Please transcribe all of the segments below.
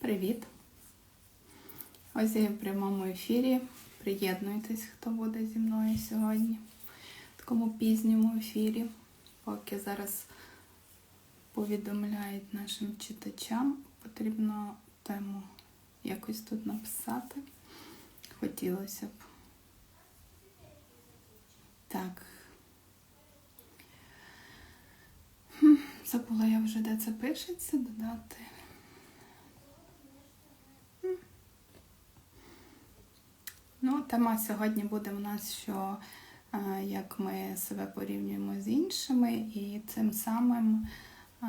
Привіт! Ось я в прямому ефірі. Приєднуйтесь, хто буде зі мною сьогодні в такому пізньому ефірі. Поки зараз повідомляють нашим читачам, потрібно тему якось тут написати. Хотілося б. Так. Забула я вже, де це пишеться, додати. Ну, тема сьогодні буде у нас, що е, як ми себе порівнюємо з іншими, і цим самим е,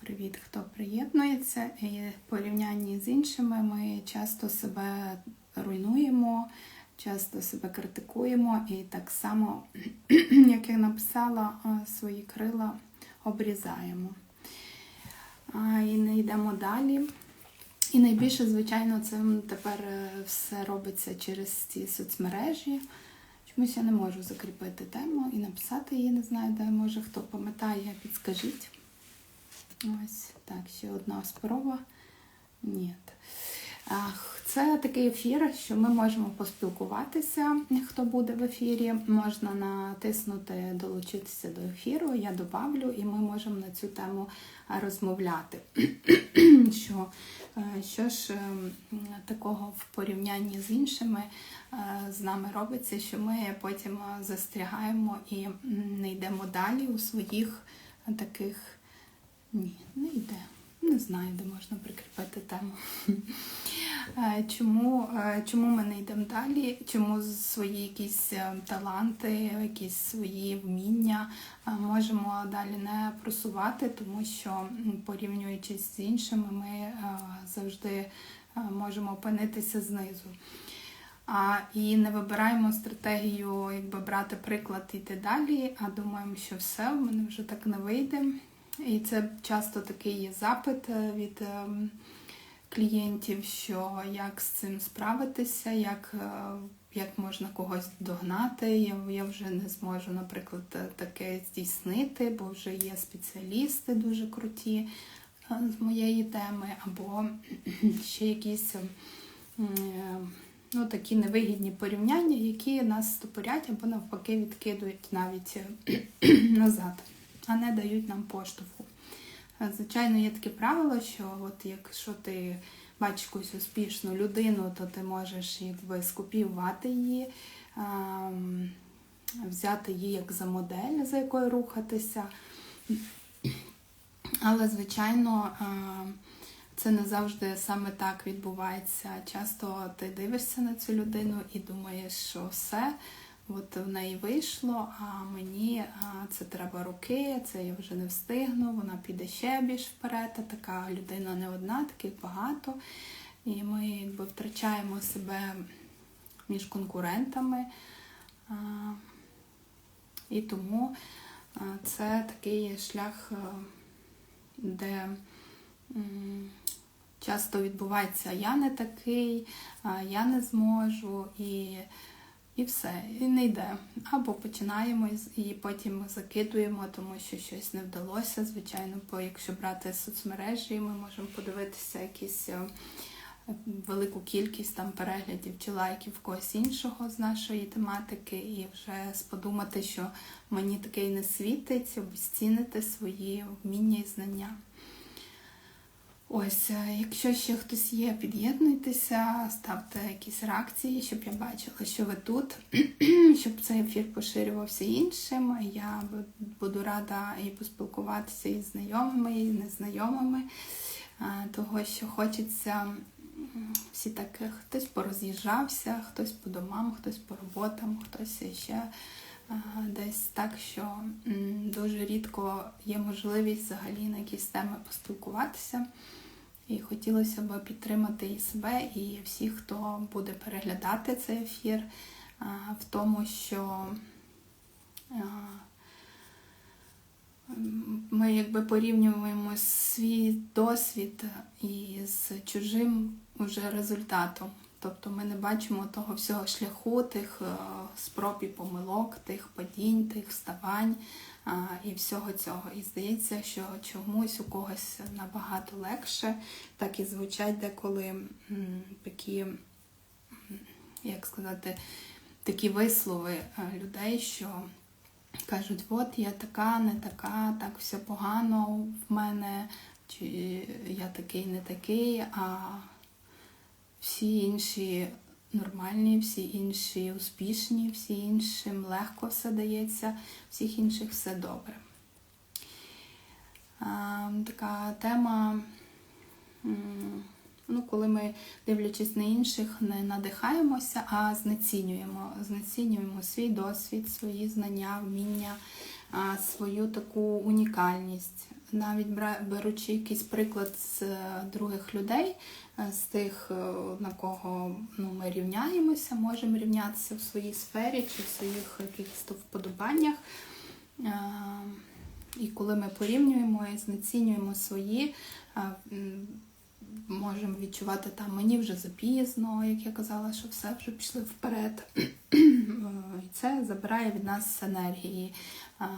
привіт, хто приєднується, і в порівнянні з іншими ми часто себе руйнуємо, часто себе критикуємо, і так само, як я написала, е, свої крила обрізаємо. І не йдемо далі. І найбільше, звичайно, це тепер е, все робиться через ці соцмережі. Чомусь я не можу закріпити тему і написати її, не знаю, де може хто пам'ятає, підскажіть. Ось так, ще одна спроба. Ні. Це такий ефір, що ми можемо поспілкуватися, хто буде в ефірі. Можна натиснути Долучитися до ефіру, я добавлю, і ми можемо на цю тему розмовляти. що, що ж е, такого в порівнянні з іншими е, з нами робиться, що ми потім застрягаємо і не йдемо далі у своїх таких. Ні, не йде. Не знаю, де можна прикріпити тему. Чому чому ми не йдемо далі? Чому свої якісь таланти, якісь свої вміння можемо далі не просувати, тому що порівнюючись з іншими, ми завжди можемо опинитися знизу. А, І не вибираємо стратегію, якби брати приклад і йти далі, а думаємо, що все, в мене вже так не вийде. І це часто такий є запит е, від ем, клієнтів, що як з цим справитися, як е, як можна когось догнати. Я я вже не зможу, наприклад, е, таке здійснити, бо вже є спеціалісти дуже круті з моєї теми, або ще якісь ну, такі невигідні порівняння, які нас стопорять або навпаки відкидують навіть назад а не дають нам поштовху. Звичайно, є таке правило, що от якщо ти бачиш якусь успішну людину, то ти можеш якби скопіювати її, взяти її як за модель, за якою рухатися. Але, звичайно, це не завжди саме так відбувається. Часто ти дивишся на цю людину і думаєш, що все. От в неї вийшло, а мені це треба руки, це я вже не встигну, вона піде ще більш вперед. а Така людина не одна, таких багато. І ми якби втрачаємо себе між конкурентами. І тому це такий шлях, де часто відбувається я не такий, я не зможу. і і все, і не йде. Або починаємо і потім закидуємо, тому що щось не вдалося. Звичайно, бо якщо брати соцмережі, ми можемо подивитися якісь е, велику кількість там переглядів чи лайків когось іншого з нашої тематики, і вже сподумати, що мені таке не світить, обезцінити свої вміння і знання. Ось, е, якщо ще хтось є, під'єднуйтеся, ставте якісь реакції, щоб я бачила, що ви тут, щоб цей ефір поширювався іншим. Я буду рада і поспілкуватися із знайомими, і незнайомими, е, того, що хочеться всі так, хтось пороз'їжджався, хтось по домам, хтось по роботам, хтось ще е, десь так, що дуже рідко є можливість взагалі на якісь теми поспілкуватися. І хотілося б підтримати і себе, і всіх, хто буде переглядати цей ефір, в тому, що ми якби порівнюємо свій досвід із чужим уже результатом. Тобто ми не бачимо того всього шляху, тих спроб і помилок, тих падінь, тих вставань, і всього цього. І здається, що чомусь у когось набагато легше, так і звучать деколи такі, як сказати, такі вислови е, людей, що кажуть, от я така, не така, так все погано в мене, чи я такий, не такий, а всі інші нормальні, всі інші успішні, всі іншим легко все дається, всіх інших все добре. Така тема, ну, коли ми, дивлячись на інших, не надихаємося, а знецінюємо. Знецінюємо свій досвід, свої знання, вміння, свою таку унікальність. Навіть беручи якийсь приклад з е, других людей, е, з тих, е, на кого ну, ми рівняємося, можемо рівнятися в своїй сфері чи в своїх якихось вподобаннях. І коли ми порівнюємо і знецінюємо свої, можемо відчувати там мені вже запізно, як я казала, що все вже пішли вперед. І це забирає від нас енергії.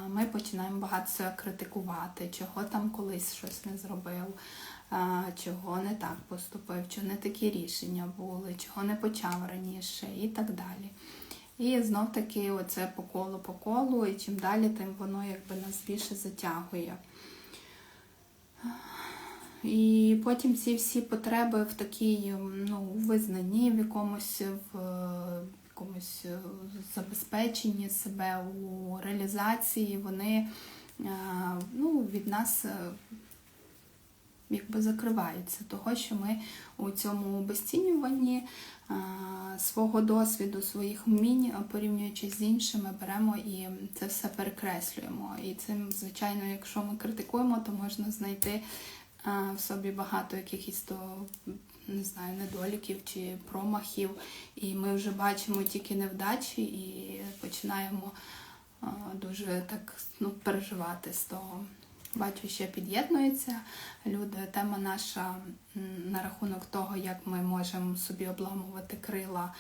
Ми починаємо багато критикувати, чого там колись щось не зробив, чого не так поступив, чого не такі рішення були, чого не почав раніше і так далі. І знов таки оце по колу по колу, і чим далі, тим воно якби нас більше затягує. І потім ці всі потреби в такій ну, визнанні, в якомусь в якомусь е, забезпеченні себе у реалізації, вони е, ну, від нас е, якби закриваються, того, що ми у цьому обесцінюванні свого досвіду, своїх вмінь, порівнюючи з іншими, беремо і це все перекреслюємо. І цим, звичайно, якщо ми критикуємо, то можна знайти в собі багато якихось то не знаю, недоліків чи промахів, і ми вже бачимо тільки невдачі і починаємо дуже так ну, переживати з того. Бачу, ще під'єднується люди. Тема наша на рахунок того, як ми можемо собі обламувати крила,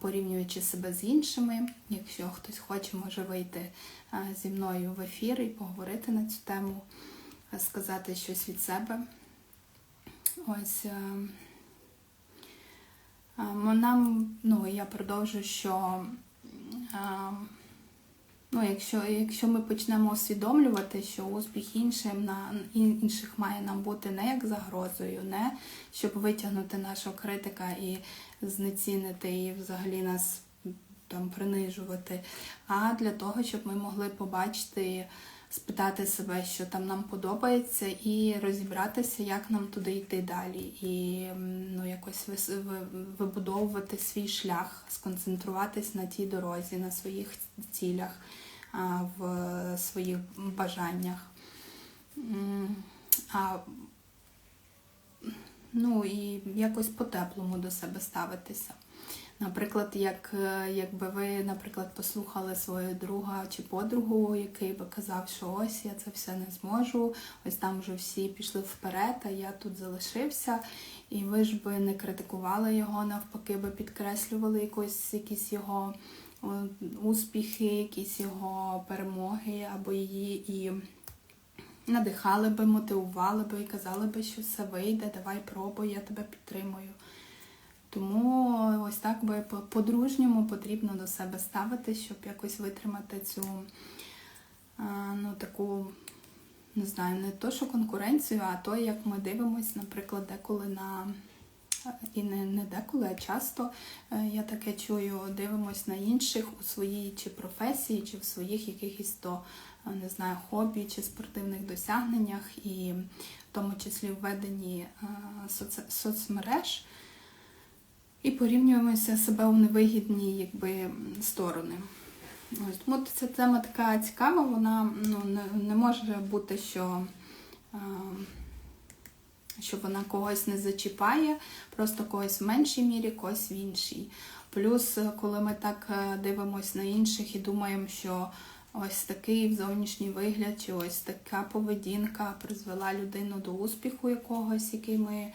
порівнюючи себе з іншими. Якщо хтось хоче, може вийти зі мною в ефір і поговорити на цю тему сказати щось від себе. Ось е, е, нам, ну, я продовжу, що е, ну, якщо, якщо ми почнемо усвідомлювати, що успіх іншим на інших має нам бути не як загрозою, не щоб витягнути нашого критика і знецінити і взагалі нас там принижувати, а для того, щоб ми могли побачити спитати себе, що там нам подобається, і розібратися, як нам туди йти далі, і ну, якось вибудовувати свій шлях, сконцентруватись на тій дорозі, на своїх цілях, в своїх бажаннях. А Ну і якось по-теплому до себе ставитися. Наприклад, як е, якби ви, наприклад, послухали свого друга чи подругу, який би казав, що ось я це все не зможу, ось там вже всі пішли вперед, а я тут залишився, і ви ж би не критикували його, навпаки, би підкреслювали якось якісь його успіхи, якісь його перемоги або її і надихали би, мотивували би і казали би, що все вийде, давай пробуй, я тебе підтримую. Тому ось так би по-дружньому потрібно до себе ставити, щоб якось витримати цю ну, таку, не знаю, не то, що конкуренцію, а то, як ми дивимося, наприклад, деколи на. І не не деколи, а часто е, я таке чую, дивимось на інших у своїй чи професії, чи в своїх якихось то не знаю, хобі чи спортивних досягненнях, і в тому числі введенні соц... соцмереж і порівнюємося себе у невигідні якби, сторони. Ось, Тому ця тема така цікава, вона ну, не, не може бути, що е, що вона когось не зачіпає, просто когось в меншій мірі, когось в іншій. Плюс, коли ми так е, дивимося на інших і думаємо, що ось такий зовнішній вигляд, чи ось така поведінка призвела людину до успіху якогось, який ми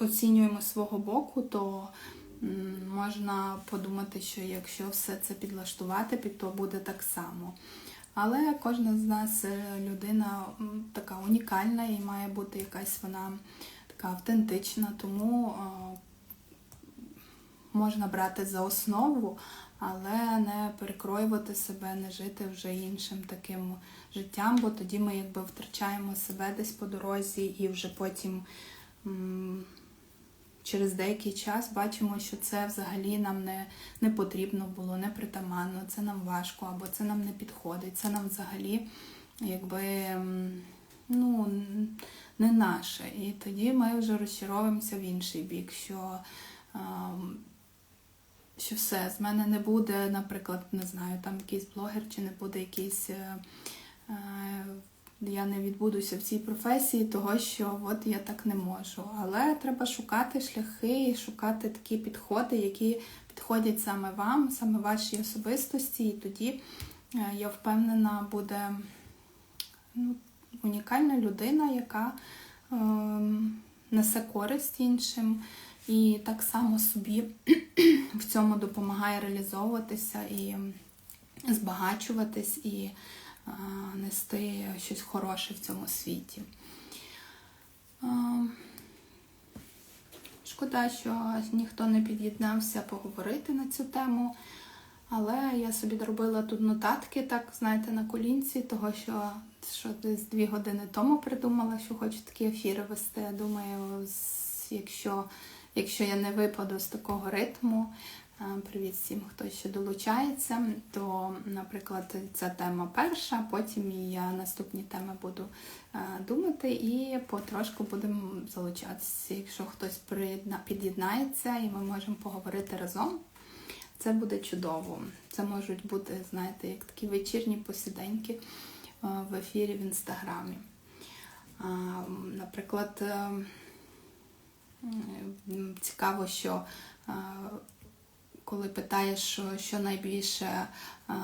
оцінюємо свого боку, то можна подумати, що якщо все це підлаштувати, то буде так само. Але кожна з нас е, людина така унікальна і має бути якась вона така автентична, тому можна брати за основу, але не перекроювати себе, не жити вже іншим таким життям, бо тоді ми якби втрачаємо себе десь по дорозі і вже потім через деякий час бачимо, що це взагалі нам не, не потрібно було, не притаманно, це нам важко, або це нам не підходить, це нам взагалі якби ну, не наше. І тоді ми вже розчаровуємося в інший бік, що, що все, з мене не буде, наприклад, не знаю, там якийсь блогер, чи не буде якийсь. Е, е, я не відбудуся в цій професії, того що от я так не можу. Але треба шукати шляхи, шукати такі підходи, які підходять саме вам, саме вашій особистості, і тоді е, я впевнена буде ну, унікальна людина, яка ем, несе користь іншим і так само собі в цьому допомагає реалізовуватися і збагачуватись і е, нести щось хороше в цьому світі. Ем, Шкода, що ніхто не під'єднався поговорити на цю тему. Але я собі доробила тут нотатки, так, знаєте, на колінці, того що, що десь дві години тому придумала, що хочу такі ефіри вести. Я Думаю, якщо, якщо я не випаду з такого ритму, е, привіт всім, хто ще долучається, то, наприклад, ця тема перша, потім я наступні теми буду е, думати і потрошку будемо залучатися. Якщо хтось під'єднається і ми можемо поговорити разом. Це буде чудово. Це можуть бути, знаєте, як такі вечірні посіденьки е, в ефірі в інстаграмі. Наприклад, е, цікаво, що е, коли питаєш, що, що найбільше е,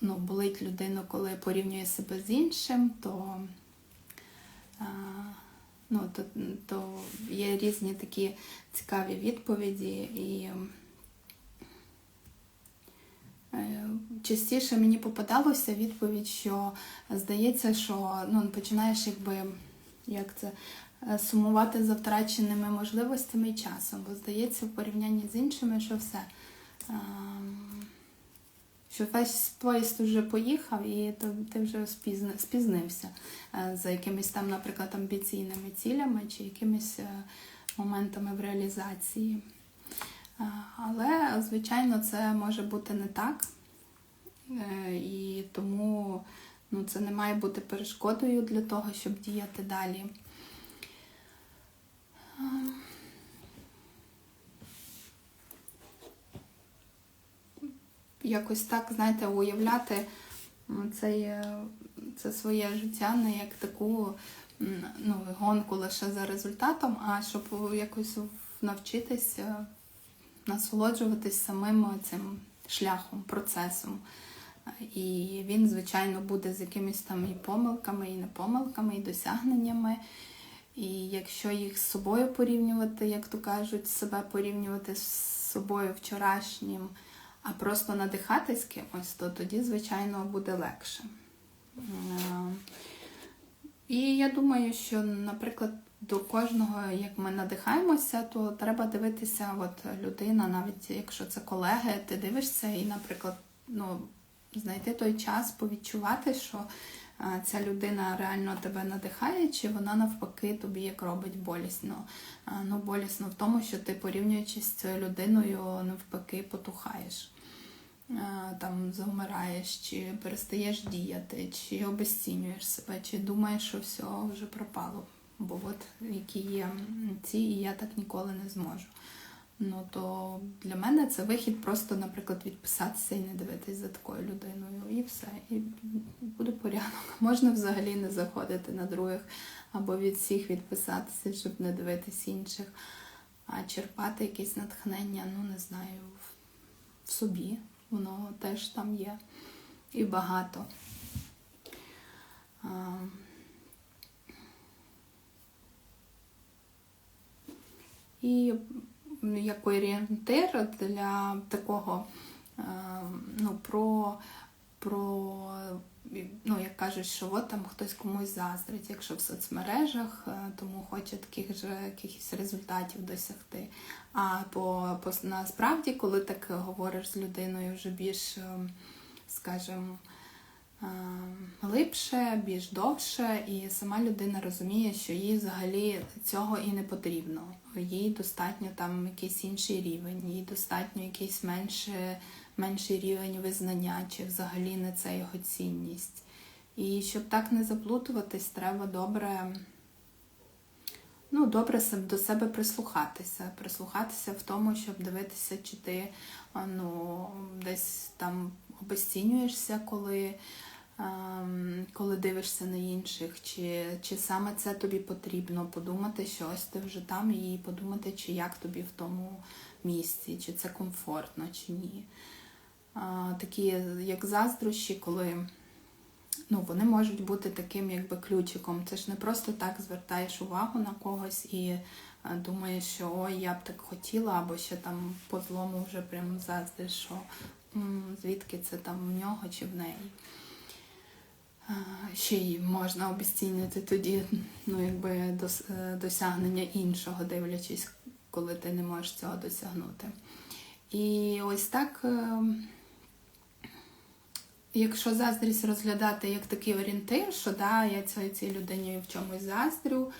ну, болить людину, коли порівнює себе з іншим, то, е, ну, то, то є різні такі цікаві відповіді і. Е, Частіше мені попадалося відповідь, що здається, що ну, починаєш якби як це сумувати за втраченими можливостями і часом, бо здається, в порівнянні з іншими, що все. ем, Що весь поїзд вже поїхав, і ти вже спізнився е, за якимись там, наприклад, амбіційними цілями чи якимись е, моментами в реалізації. Але, звичайно, це може бути не так. Е, І тому ну, це не має бути перешкодою для того, щоб діяти далі. А, Якось так, знаєте, уявляти це, це своє життя не як таку ну, гонку лише за результатом, а щоб якось навчитися насолоджуватись самим цим шляхом, процесом. І він, звичайно, буде з якимись там і помилками, і непомилками, і досягненнями. І якщо їх з собою порівнювати, як то кажуть, себе порівнювати з собою вчорашнім, а просто надихатись кимось, то тоді, звичайно, буде легше. Е, І я думаю, що, наприклад, до кожного, як ми надихаємося, то треба дивитися, от людина, навіть якщо це колеги, ти дивишся і, наприклад, ну, знайти той час, повідчувати, що ця людина реально тебе надихає, чи вона навпаки тобі як робить болісно. Ну, болісно в тому, що ти порівнюючись з цією людиною, навпаки, потухаєш. Там завмираєш, чи перестаєш діяти, чи обесцінюєш себе, чи думаєш, що все вже пропало. Бо от які є ці, і я так ніколи не зможу. Ну то для мене це вихід просто, наприклад, відписатися і не дивитись за такою людиною. І все. І буде порядок. Можна взагалі не заходити на других або від всіх відписатися, щоб не дивитись інших, а черпати якесь натхнення, ну не знаю, в- собі. Воно теж там є і багато. І як орієнтир для такого е, ну, про, про ну, як кажуть, що от там хтось комусь заздрить, якщо в соцмережах, е, тому хоче таких же якихось результатів досягти. А по, по насправді, коли так говориш з людиною вже більш, е, скажімо, глибше, більш довше, і сама людина розуміє, що їй взагалі цього і не потрібно. Їй достатньо там якийсь інший рівень, їй достатньо якийсь менше, менший рівень визнання, чи взагалі не це його цінність. І щоб так не заплутуватись, треба добре. Ну, добре до себе прислухатися, прислухатися в тому, щоб дивитися, чи ти ну, десь там обесцінюєшся, коли, коли дивишся на інших, чи, чи саме це тобі потрібно, подумати, що ось ти вже там, і подумати, чи як тобі в тому місці, чи це комфортно, чи ні. Такі як заздрощі, коли ну, вони можуть бути таким якби ключиком. Це ж не просто так звертаєш увагу на когось і е, думаєш, що ой, я б так хотіла, або ще там по злому вже прям заздриш, що звідки це там в нього чи в неї. Е, Ще й можна обіцінити тоді ну, якби е, досягнення іншого, дивлячись, коли ти не можеш цього досягнути. І ось так. е, Якщо заздрість розглядати як такий орієнтир, що да, я цій, людині в чомусь заздрю,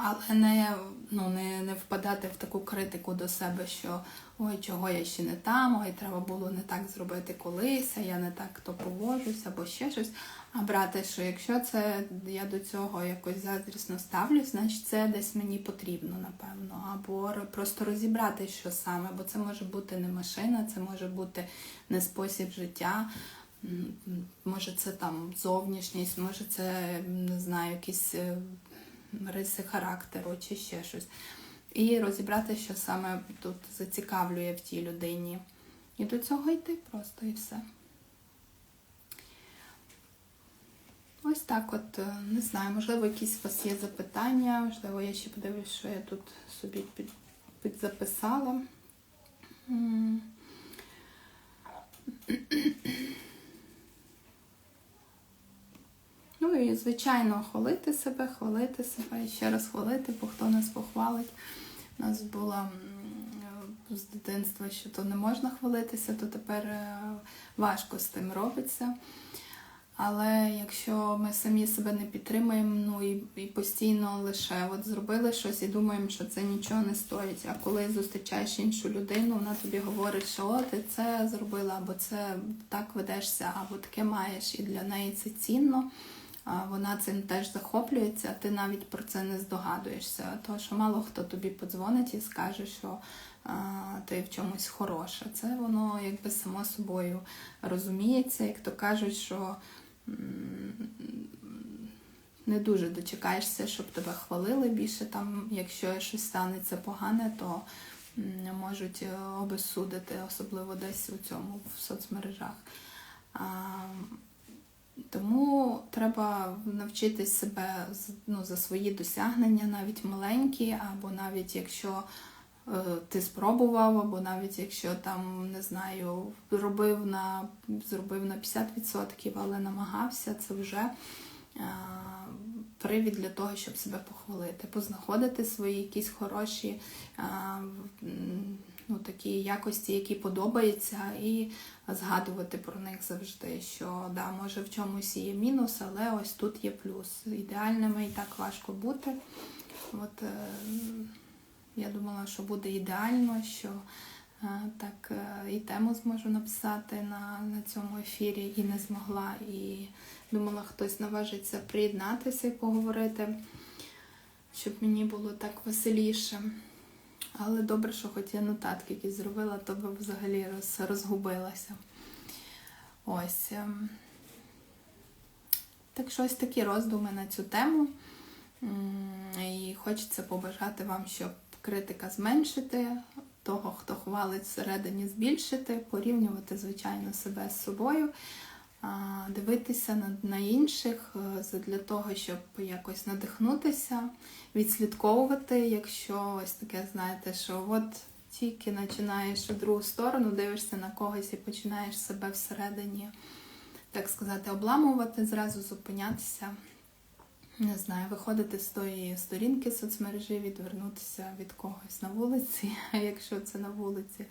але не, ну, не, не впадати в таку критику до себе, що ой, чого я ще не там, ой, треба було не так зробити колись, а я не так то поводжусь, або ще щось. А брати, що якщо це я до цього якось заздрісно ставлюсь, значить це десь мені потрібно, напевно. Або просто розібрати, що саме, бо це може бути не машина, це може бути не спосіб життя. Може, це там зовнішність, може, це не знаю, якісь е, риси характеру чи ще щось. І розібрати, що саме тут зацікавлює в тій людині. І до цього йти просто і все. Ось так от, е, не знаю, можливо, якісь у вас є запитання, можливо, я ще подивлюсь, що я тут собі під, підзаписала. Ну і, звичайно, хвалити себе, хвалити себе, і ще раз хвалити, бо хто нас похвалить. У нас було з дитинства, що то не можна хвалитися, то тепер е, важко з тим робиться. Але якщо ми самі себе не підтримуємо, ну і, і постійно лише от зробили щось і думаємо, що це нічого не стоїть. А коли зустрічаєш іншу людину, вона тобі говорить, що о, ти це зробила, або це так ведешся, або таке маєш, і для неї це цінно. Вона цим теж захоплюється, ти навіть про це не здогадуєшся. Тому що мало хто тобі подзвонить і скаже, що ти в чомусь хороша. Це воно якби само собою розуміється, як то кажуть, що не дуже дочекаєшся, щоб тебе хвалили більше там, якщо щось станеться погане, то можуть е, обезсудити, особливо десь у цьому в соцмережах. Тому треба навчитись себе ну, за свої досягнення, навіть маленькі, або навіть якщо е, ти спробував, або навіть якщо там не знаю, робив на зробив на 50%, але намагався, це вже е, привід для того, щоб себе похвалити, познаходити свої якісь хороші е, ну, такі якості, які подобаються, і згадувати про них завжди, що да, може в чомусь є мінус, але ось тут є плюс. Ідеальними і так важко бути. От е, я думала, що буде ідеально, що е, так е, і тему зможу написати на, на цьому ефірі, і не змогла. І думала, хтось наважиться приєднатися і поговорити, щоб мені було так веселіше. Але добре, що хоч я нотатки якісь зробила, то би взагалі роз, розгубилася. Ось. ем. Так що ось такі роздуми на цю тему. І хочеться побажати вам, щоб критика зменшити, того, хто хвалить всередині, збільшити, порівнювати, звичайно, себе з собою, дивитися на, на інших е, для того, щоб якось надихнутися, відслідковувати, якщо ось таке, знаєте, що от тільки починаєш у другу сторону, дивишся на когось і починаєш себе всередині так сказати, обламувати, зразу зупинятися. Не знаю, виходити з тої сторінки соцмережі, відвернутися від когось на вулиці, якщо це на вулиці.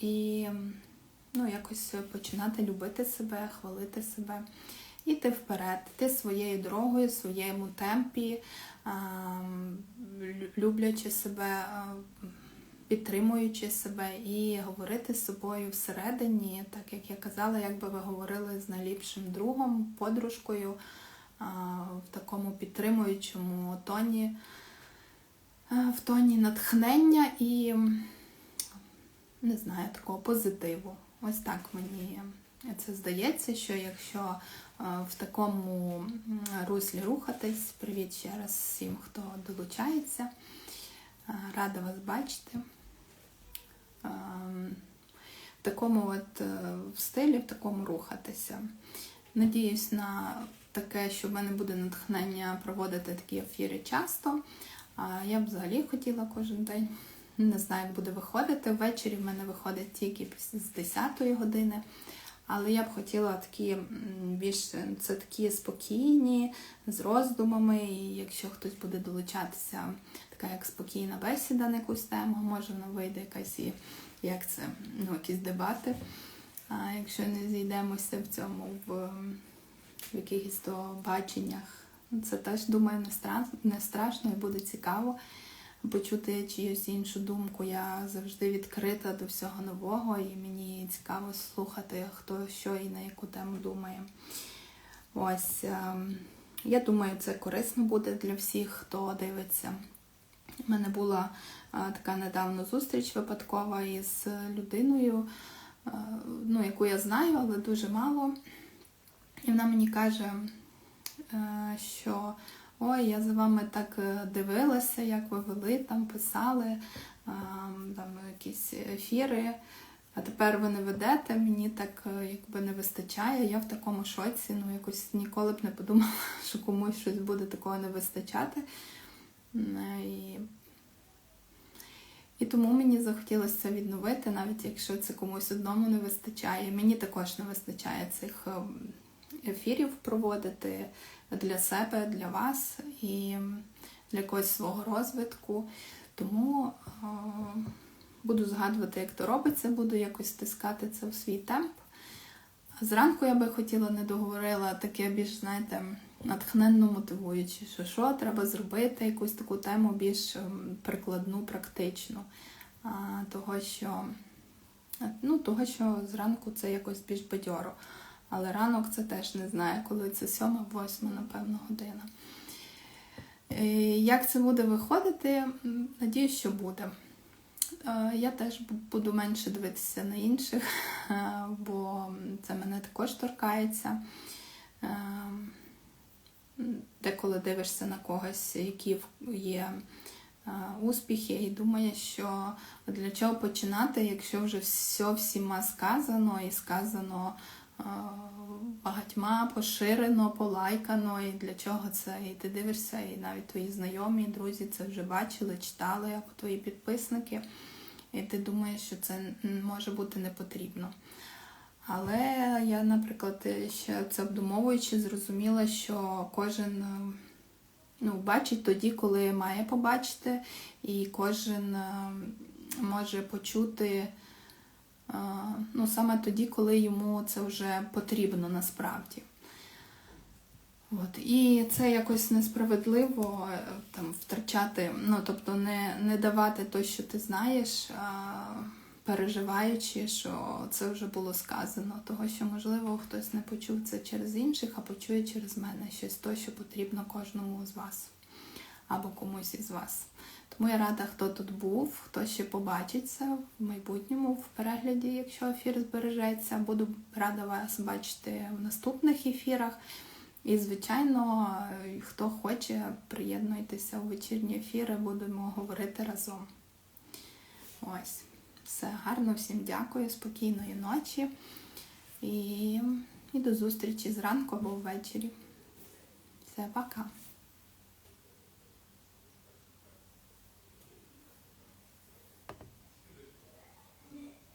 І ну, якось починати любити себе, хвалити себе, йти вперед, йти своєю дорогою, своєму темпі, люблячи себе, підтримуючи себе і говорити з собою всередині, так як я казала, якби ви говорили з найліпшим другом, подружкою в такому підтримуючому тоні, в тоні натхнення і не знаю, такого позитиву. Ось так мені це здається, що якщо е, в такому руслі рухатись, привіт ще раз всім, хто долучається. Е, Рада вас бачити. Ем, В такому от е, стилі, в такому рухатися. Надіюсь на таке, що в мене буде натхнення проводити такі ефіри часто. Я б взагалі хотіла кожен день. Не знаю, як буде виходити. Ввечері в мене виходить тільки з 10 години. Але я б хотіла такі більш це такі спокійні, з роздумами. І якщо хтось буде долучатися, така як спокійна бесіда на якусь тему, може вона вийде якась і як це, ну, якісь дебати. А якщо не зійдемося в цьому в, в якихось то баченнях, це теж думаю не страшно і буде цікаво почути чиюсь іншу думку. Я завжди відкрита до всього нового, і мені цікаво слухати, хто що і на яку тему думає. Ось, ем, я думаю, це корисно буде для всіх, хто дивиться. У мене була така недавно зустріч випадкова із людиною, ну, яку я знаю, але дуже мало. І вона мені каже, е, що ой, я за вами так е, дивилася, як ви вели, там писали там якісь ефіри. А тепер ви не ведете, мені так е, якби не вистачає. Я в такому шоці, ну якось ніколи б не подумала, що комусь щось буде такого не вистачати. Е, І, і тому мені захотілося це відновити, навіть якщо це комусь одному не вистачає. Мені також не вистачає цих ем, ефірів проводити для себе, для вас і для якогось свого розвитку. Тому е, буду згадувати, як то робиться, буду якось стискати це в свій темп. Зранку я би хотіла не договорила таке більш, знаєте, натхненно мотивуюче, що що треба зробити, якусь таку тему більш ем, прикладну, практичну. Того, що, ну, того, що зранку це якось більш бадьоро. Але ранок це теж не знаю, коли це сьома, восьма, напевно, година. Е, Як це буде виходити? Надіюсь, що буде. Е, Я теж буду менше дивитися на інших, е, бо це мене також торкається. Деколи дивишся на когось, які є успіхи, і думаєш, що для чого починати, якщо вже все всіма сказано і сказано багатьма, поширено, полайкано, і для чого це? І ти дивишся, і навіть твої знайомі, друзі це вже бачили, читали, або твої підписники, і ти думаєш, що це може бути не потрібно. Але я, наприклад, ще це обдумовуючи, зрозуміла, що кожен е, ну, бачить тоді, коли має побачити, і кожен е, може почути ну, саме тоді, коли йому це вже потрібно насправді. От. І це якось несправедливо е, там, втрачати, ну, тобто не, не давати те, що ти знаєш, а, переживаючи, що це вже було сказано. Того, що, можливо, хтось не почув це через інших, а почує через мене щось то, що потрібно кожному з вас або комусь із вас. Тому я рада, хто тут був, хто ще побачить це в майбутньому в перегляді, якщо ефір збережеться. Буду рада вас бачити в наступних ефірах. І, звичайно, хто хоче, приєднуйтеся у вечірні ефіри, будемо говорити разом. Ось, все гарно, всім дякую, спокійної ночі і, і до зустрічі зранку або ввечері. Все, пока.